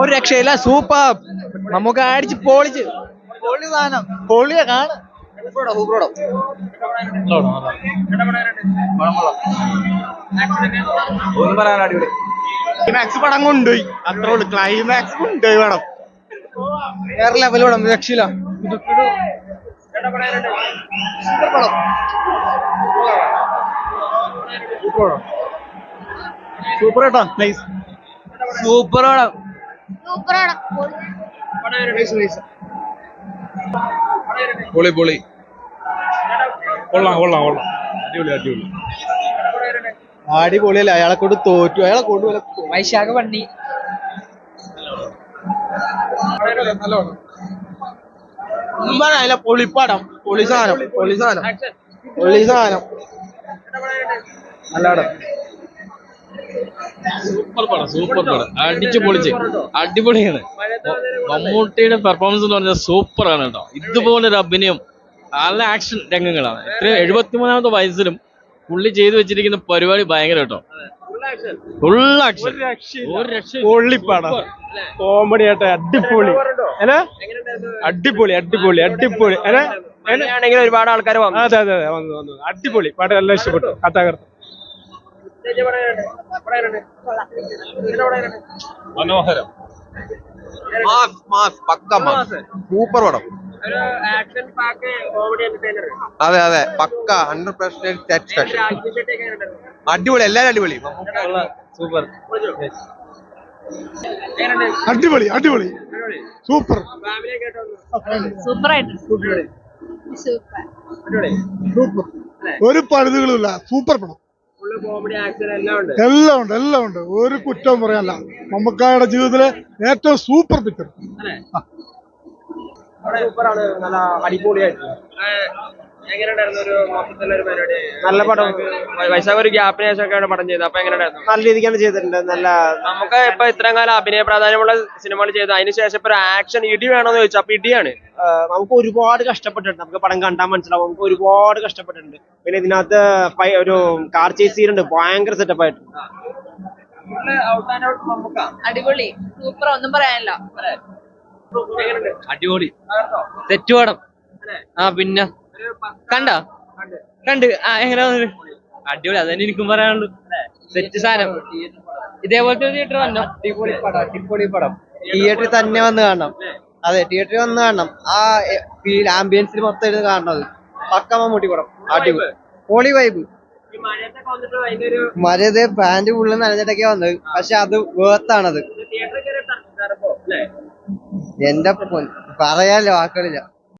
ഒരു രക്ഷയില്ല സൂപ്പർ. നമുക്ക് അടിച്ച് പൊളിച്ച്. പൊളി സാധനം. പൊളിയ കാണ. ഒന്നും പറയാൻ അടിപൊളി ക്ലൈമാക്സ് പടം കൊണ്ടുപോയി. അത്രേ ഉള്ളു. ക്ലൈമാക്സ് കൊണ്ടുപോയി പടം. വേറെ ലെവൽ പടം രക്ഷയില്ല. സൂപ്പർ കേട്ടോ. നൈസ് സൂപ്പർ പടം സൂപ്പറാണ്. പൊളി പൊളി. കൊള്ളാം കൊള്ളാം കൊള്ളാം. അടിപൊളി അടിപൊളി. അടിപൊളിയല്ലേ? അയാളെ കൊണ്ട് തോറ്റു. അയാളെ കൊണ്ട് വൈശാഖ പണ്ണി ഒന്നും പൊളിപ്പാടം പൊളിപ്പടം. പൊളി സാധനം പൊളി സാധനം. പൊളി സാധനം. നല്ലടം സൂപ്പർ പടം സൂപ്പർ പടം. അടിച്ചു പൊളിച്ച്. അടിപൊളിയാണ്. മമ്മൂട്ടിയുടെ പെർഫോമൻസ് എന്ന് പറഞ്ഞാൽ സൂപ്പർ ആണ് കേട്ടോ. ഇതുപോലെ ഒരു അഭിനയം നല്ല ആക്ഷൻ രംഗങ്ങളാണ്. ഇത്ര എഴുപത്തിമൂന്നാമത്തെ വയസ്സിലും പുള്ളി ചെയ്തു വെച്ചിരിക്കുന്ന പരിപാടി ഭയങ്കര കേട്ടോ. ഫുൾ ആക്ഷൻ പൊള്ളിപ്പാടാ കോമഡി ആട്ടെ അടിപൊളി. അടിപൊളി അടിപൊളി അടിപൊളി. ഒരുപാട് ആൾക്കാർ അതെ അതെ അതെ. വന്നു വന്നു. അടിപൊളി. പാട്ട് എല്ലാം ഇഷ്ടപ്പെട്ടു. കഥാകൃത്ത്. മനോഹരം. Mass mass pucca mass super പടം. അതെ അതെ പക്ക ഹൺഡ്രഡ് പെർസെന്റ് സാറ്റിസ്ഫാക്ഷൻ അടിപൊളി എല്ലാരും അടിപൊളി. സൂപ്പർ. അടിപൊളി അടിപൊളി. സൂപ്പർ. സൂപ്പർ ആയിട്ട്? സൂപ്പർ. ഒരു പഴുതുകളുമില്ല സൂപ്പർ പടം. എല്ലാം ഉണ്ട്. എല്ലാം ഉണ്ട് എല്ലാം ഉണ്ട്. ഒരു കുറ്റവും പറയാനല്ല. മമ്മക്കായുടെ ജീവിതത്തിലെ ഏറ്റവും സൂപ്പർ പിക്ചർ അടിപൊളിയായിട്ട് നല്ല പടം. വൈശാഖ ഒരു ഗ്യാപ്പിന് ശേഷമൊക്കെയാണ് പടം ചെയ്തത്. അപ്പൊ എങ്ങനെയായിരുന്നു നല്ല രീതിക്കാണ് ചെയ്തിട്ടുണ്ട്. നല്ല നമുക്ക് ഇപ്പൊ ഇത്രയും കാലം അഭിനയ പ്രാധാന്യമുള്ള സിനിമകൾ ചെയ്തു അതിനുശേഷം ഇപ്പൊ ഒരു ആക്ഷൻ ഇടി വേണമെന്ന് ചോദിച്ചാൽ അപ്പൊ ഇടിയാണ് നമുക്ക് ഒരുപാട് കഷ്ടപ്പെട്ടിട്ടുണ്ട്. നമുക്ക് പടം കണ്ടാൽ മനസ്സിലാവും. നമുക്ക് ഒരുപാട് കഷ്ടപ്പെട്ടിട്ടുണ്ട്. പിന്നെ ഇതിനകത്ത് ഒരു കാർ ചേസ് ചെയ്യുന്നുണ്ട് ഭയങ്കര സെറ്റപ്പ് ആയിട്ട്. ഔട്ട് ആൻഡ് ഔട്ട് നമുക്ക് അടിപൊളി. സൂപ്പർ ഒന്നും പറയാനില്ല. അടിപൊളി. തെറ്റു പടം ആ പിന്നെ കണ്ട? കണ്ട്. ആ എങ്ങനെ വന്നു? അടിപൊളി. അതന്നെ എനിക്കും പറയാനുള്ളൂ. സെറ്റ് സാധനം. ഇതേപോലത്തെ തിയേറ്റർ വന്നോ അടിപൊളി പടം അടിപൊളി പടം. തിയേറ്ററിൽ തന്നെ വന്ന് കാണണം. അതെ തിയേറ്ററിൽ വന്ന് കാണണം. ആ ഫീൽ ആംബിയൻസിൽ മൊത്തം ഇരുന്ന് കാണണത്. പക്ക മമ്മൂട്ടി പടം. അടിപൊളി. ഹോളി വൈബ് മരത് പാന്റ് ഫുള്ള് നനഞ്ഞിട്ടൊക്കെ വന്നത്. പക്ഷെ അത് വേർത്താണത് എന്റെ പറയാനില്ല വാക്കുകളില്ല.